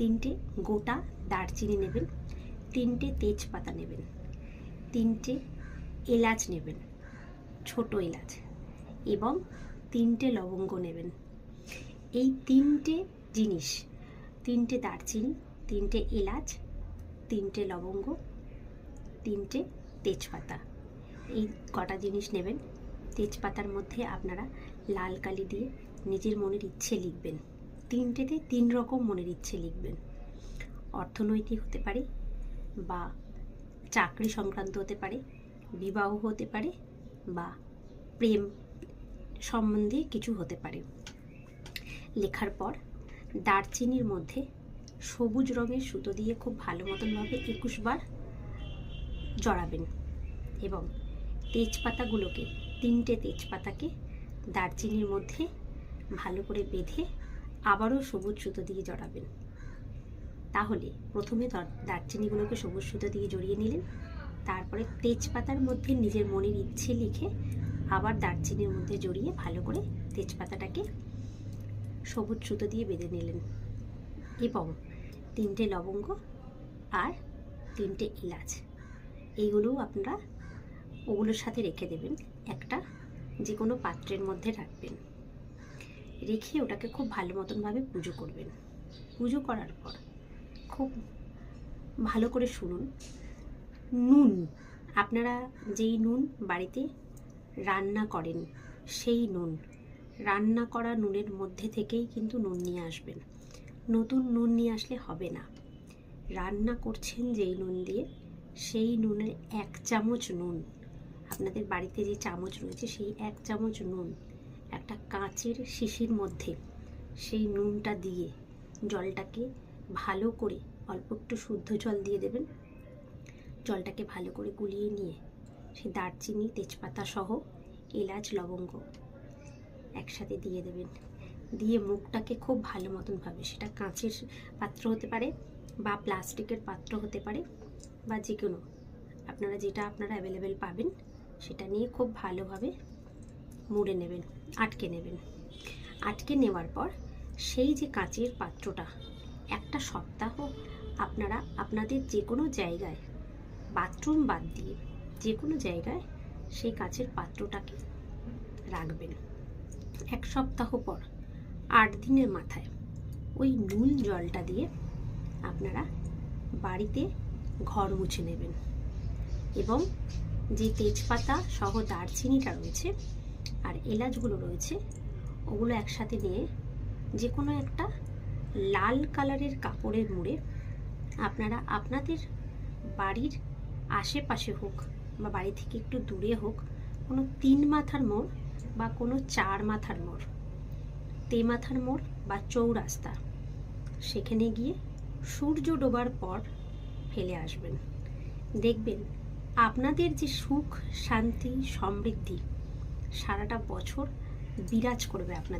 তিনটে গোটা দারচিনি নেবেন, তিনটে তেজপাতা নেবেন, তিনটে এলাচ নেবেন, ছোট এলাচ এবং তিনটে লবঙ্গ নেবেন। এই তিনটে জিনিস, তিনটে দারচিনি, তিনটে এলাচ, তিনটে লবঙ্গ, তিনটে তেজপাতা, এই কটা জিনিস নেবেন। তেজপাতার মধ্যে আপনারা লাল কালি দিয়ে নিজের মনের ইচ্ছে লিখবেন। তিনটেতে তিন রকম মনের ইচ্ছে লিখবেন। অর্থনৈতিক হতে পারে বা চাকরি সংক্রান্ত হতে পারে, বিবাহ হতে পারে বা প্রেম সম্বন্ধে কিছু হতে পারে। লেখার পর দারচিনির মধ্যে সবুজ রঙের সুতো দিয়ে খুব ভালো মতনভাবে একুশ বার জড়াবেন এবং তেজপাতাগুলোকে, তিনটে তেজপাতাকে দারচিনির মধ্যে ভালো করে বেঁধে আবারও সবুজ সুতো দিয়ে জড়াবেন। তাহলে প্রথমে দারচিনিগুলোকে সবুজ সুতো দিয়ে জড়িয়ে নিলেন। তারপরে তেজপাতার মধ্যে নিজের মনের ইচ্ছে লিখে আবার দারচিনির মধ্যে জড়িয়ে ভালো করে তেজপাতাটাকে সবুজ সুতো দিয়ে বেঁধে নিলেন এবং তিনটে লবঙ্গ আর তিনটে এলাচ। এইগুলোও আপনারা ওগুলোর সাথে রেখে দেবেন। একটা যে কোনো পাত্রের মধ্যে রাখবেন। রেখে ওটাকে খুব ভালো মতনভাবে পুজো করবেন। পুজো করার পর খুব ভালো করে শুনুন। নুন, আপনারা যেই নুন বাড়িতে রান্না করেন, সেই নুন, রান্না করা নুনের মধ্যে থেকেই কিন্তু নুন নিয়ে আসবেন। নতুন নুন নিয়ে আসলে হবে না। রান্না করছেন যেই নুন দিয়ে, সেই নুনের এক চামচ নুন, আপনাদের বাড়িতে যে চামচ রয়েছে সেই এক চামচ নুন একটা কাঁচের শিশির মধ্যে সেই নুনটা দিয়ে জলটাকে ভালো করে অল্প একটু শুদ্ধ জল দিয়ে দেবেন। জলটাকে ভালো করে গুলিয়ে নিয়ে সেই দারচিনি, তেজপাতা সহ এলাচ, লবঙ্গ একসাথে দিয়ে দেবেন। দিয়ে মুখটাকে খুব ভালো মতনভাবে সেটা কাঁচের পাত্র হতে পারে বা প্লাস্টিকের পাত্র হতে পারে বা যে কোনো আপনারা যেটা আপনারা অ্যাভেলেবেল পাবেন সেটা নিয়ে খুব ভালোভাবে মুড়ে নেবেন, আটকে নেবেন। আটকে নেওয়ার পর সেই যে কাঁচের পাত্রটা, একটা সপ্তাহ আপনারা, আপনাদের যে কোনো জায়গায়, বাথরুম বাদ দিয়ে যে কোনো জায়গায় সেই কাঁচের পাত্রটাকে রাখবেন। এক সপ্তাহ পর, আট দিনের মাথায় ওই নুন জলটা দিয়ে আপনারা বাড়িতে ঘর মুছে নেবেন। এবং যে তেজপাতা সহ দারচিনিটা রয়েছে আর এলাচগুলো রয়েছে, ওগুলো একসাথে নিয়ে যে কোনো একটা লাল কালারের কাপড়ের মুড়ে আপনারা আপনাদের বাড়ির আশেপাশে হোক বা বাড়ি থেকে একটু দূরে হোক, কোনো তিন মাথার মোড় বা কোনো চার মাথার মোড়, তে মাথার মোড় বা চৌরাস্তা, সেখানে গিয়ে সূর্য ডোবার পর ফেলে আসবেন। দেখবেন আপনাদের যে সুখ, শান্তি, সমৃদ্ধি সারাটা বছর বিরাজ করবে আপনাদের।